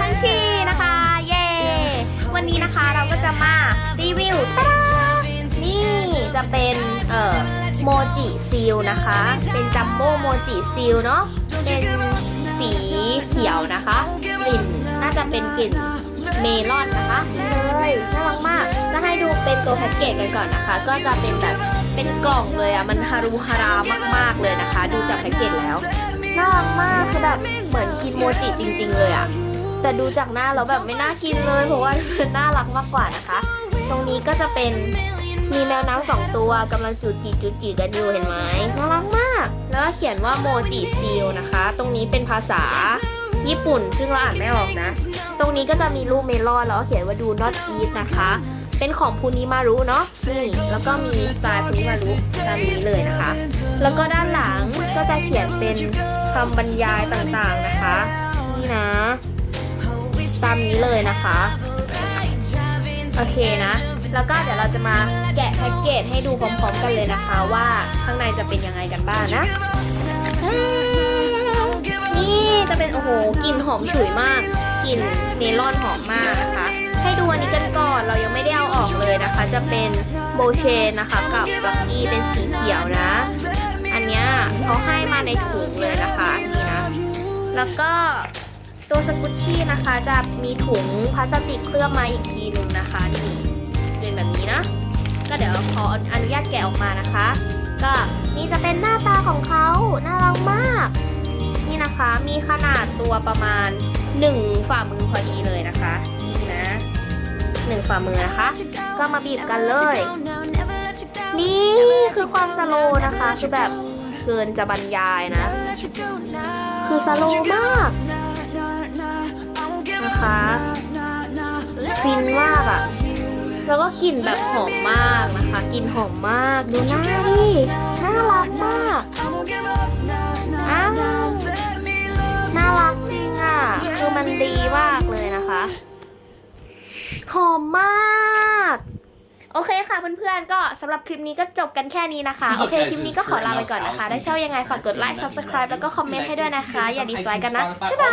ทั้งทีนะคะ เย้ วันนี้นะคะเราก็จะมารีวิวตานี่จะเป็นเอ่อโมจิซีลนะคะ เป็นจัมโบ้โมจิซีลเนาะ เป็นสีเขียวนะคะกลิ่นน่าจะเป็นกลิ่นเมลอนนะคะเลยน่ารักมาก จะให้ดูเป็นตัวแพ็กเกจกันก่อนนะคะ ก็จะเป็นแบบเป็นกล่องเลยอะมันฮารุฮารามาก ๆ เลยนะคะ ดูจากแพ็กเกจแล้ว น่ารักมากคือแบบเหมือนกินโมจิจริง ๆ เลยอะ แต่ดูจากหน้าแล้วแบบไม่น่ากินเลยเพราะว่าน่ารักมากกว่านะคะ ตรงนี้ก็จะเป็นมีแมวน้ำสองตัวกำลังจูจีจูจีกันอยู่เห็นไหมน่ารักมาก แล้วก็เขียนว่าโมจิซีลนะคะ ตรงนี้เป็นภาษาญี่ปุ่น ซึ่งเราอ่านไม่ออกนะ ตรงนี้ก็จะมีรูปเมลอนแล้วก็เขียนว่าดู not eat นะคะ เป็นของพูนิมารุเนาะนี่แล้วก็มีสไตล์พูนิมารุตามนี้เลยนะคะ แล้วก็ด้านหลังก็จะเขียนเป็นคำบรรยายต่างๆนะคะ นี่นะ ตามนี้เลยนะคะ โอเคนะ แล้วก็เดี๋ยวเราจะมาแกะแพ็กเกจให้ดูพร้อมๆกันเลยนะคะว่าข้างในจะเป็นยังไงกันบ้างนะ นี่จะเป็นโอ้โหกลิ่นหอมฉุยมากกลิ่นเมลอนหอมมากนะคะ ให้ดูอันนี้กันก่อนเรายังไม่ได้เอาออกเลยนะคะ จะเป็นโบเชนนะคะกับบักกี้เป็นสีเขียวนะ อันเนี้ยเขาให้มาในถุงเลยนะคะนี่นะ แล้วก็ ตัวสกุชชี่นะคะจะมีถุงพลาสติกเคลือบมาอีกทีหนึ่งนะคะนี่เป็นแบบนี้นะ ก็เดี๋ยวขออนุญาตแกะออกมานะคะ ก็นี่จะเป็นหน้าตาของเขาน่ารักมาก นี่นะคะมีขนาดตัวประมาณ 1 ฝ่ามือพอดีเลยนะคะนี่นะหนึ่งฝ่ามือนะคะ ก็มาบีบกันเลย นี่คือความสโลนะคะคือแบบเกินจะบรรยายนะ คือสโลมาก นะคะฟินมากอะแล้วก็กลิ่นแบบหอมมากนะคะกลิ่นหอมมาก ดูหน้าดิน่ารักมากอ้าวน่ารักจริงอะคือมันดีมากเลยนะคะ หอมมาก โอเคค่ะเพื่อนๆ ก็สำหรับคลิปนี้ก็จบกันแค่นี้นะคะ โอเคคลิปนี้ก็ขอลาไปก่อนนะคะ ได้ชอบยังไงฝากกดไลค์ subscribe แล้วก็คอมเมนต์ให้ด้วยนะคะ อย่าดีสไลค์กันนะ บ๊ายบาย